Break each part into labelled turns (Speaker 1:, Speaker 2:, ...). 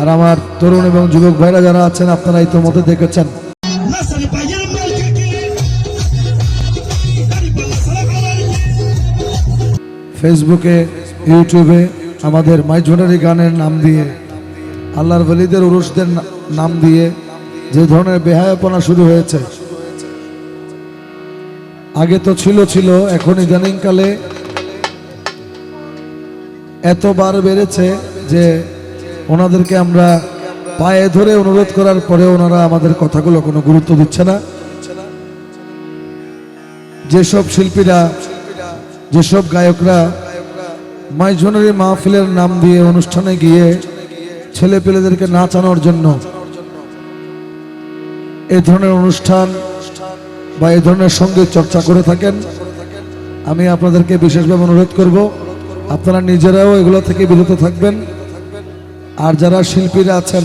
Speaker 1: আর আমার তরুণ এবং যুবক ভাইরা যারা আছেন, আপনারা ইতিমধ্যে দেখেছেন। ফেসবুকে, ইউটিউবে আমাদের মাইঝুনারি গানের নাম দিয়ে, আল্লাহর বলিদের উরুষদের নাম দিয়ে যে ধরনের বেহায়াপনা শুরু হয়েছে। আগে তো ছিল ছিল, এখন ইদানিংকালে এতবার বেড়েছে যে ওনাদেরকে আমরা পায়ে ধরে অনুরোধ করার পরে ওনারা আমাদের কথাগুলো কোনো গুরুত্ব দিচ্ছে না। যেসব শিল্পীরা, যেসব গায়করা মাইজনারি মাহফিলের নাম দিয়ে অনুষ্ঠানে গিয়ে ছেলে পেলেদেরকে নাচানোর জন্য এ ধরনের অনুষ্ঠান বা এ ধরনের সংগীত চর্চা করে থাকেন, আমি আপনাদেরকে বিশেষভাবে অনুরোধ করব, আপনারা নিজেরাও এগুলো থেকে বিরত থাকবেন। আর যারা শিল্পীরা আছেন,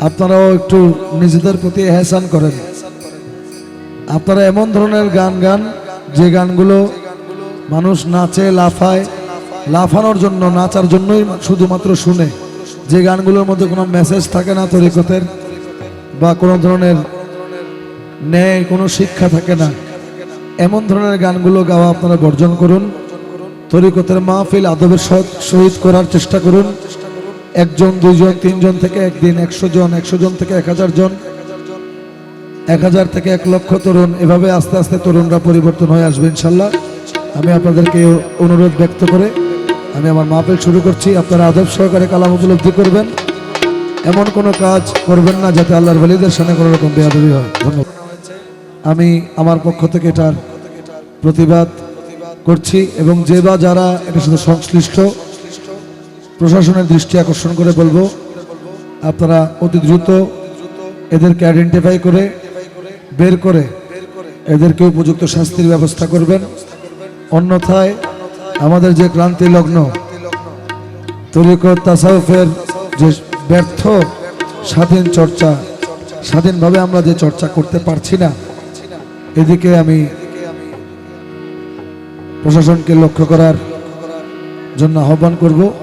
Speaker 1: আপনারাও একটু নিজেদের প্রতি এহসান করেন। আপনারা এমন ধরনের গান গান, যে গানগুলো মানুষ নাচে, লাফায়, লাফানোর জন্য, নাচার জন্যই শুধুমাত্র শুনে। যে গানগুলোর মধ্যে কোনো মেসেজ থাকে না তরিকতের, বা কোনো ধরনের ন্যায়, কোনো শিক্ষা থাকে না, এমন ধরনের গানগুলো গাওয়া আপনারা বর্জন করুন। তরিকতের মাহফিল আদবের সহ- সহিত করার চেষ্টা করুন। একজন, দুইজন, তিনজন থেকে একদিন একশো জন একশো জন থেকে এক হাজার জন। এক হাজার থেকে এক লক্ষ তরুণ। এভাবে আস্তে আস্তে তরুণরা পরিবর্তন হয়ে আসবে ইনশাল্লাহ। আমি আপনাদেরকে অনুরোধ ব্যক্ত করে আমি আমার মাহফিল শুরু করছি। আপনারা আদব সহকারে কালাম উপলব্ধি করবেন। এমন কোনো কাজ করবেন না যাতে আল্লাহর বলিদের সামনে কোনো রকম বেয়াদবি হয়। ধন্যবাদ। আমি আমার পক্ষ থেকে এটার প্রতিবাদ করছি এবং যে বা যারা এটার সাথে সংশ্লিষ্ট প্রশাসনের দৃষ্টি আকর্ষণ করে বলব, আপনারা অতি দ্রুত এদেরকে আইডেন্টিফাই করে, বের করে এদেরকে উপযুক্ত শাস্তির ব্যবস্থা করবেন। অন্যথায় আমাদের যে ক্রান্তি লগ্ন তরিকত তাসাউফের যে ব্যর্থ স্বাধীন চর্চা, স্বাধীনভাবে আমরা যে চর্চা করতে পারছি না, এদিকে আমি প্রশাসনকে লক্ষ্য করার জন্য আহ্বান করব।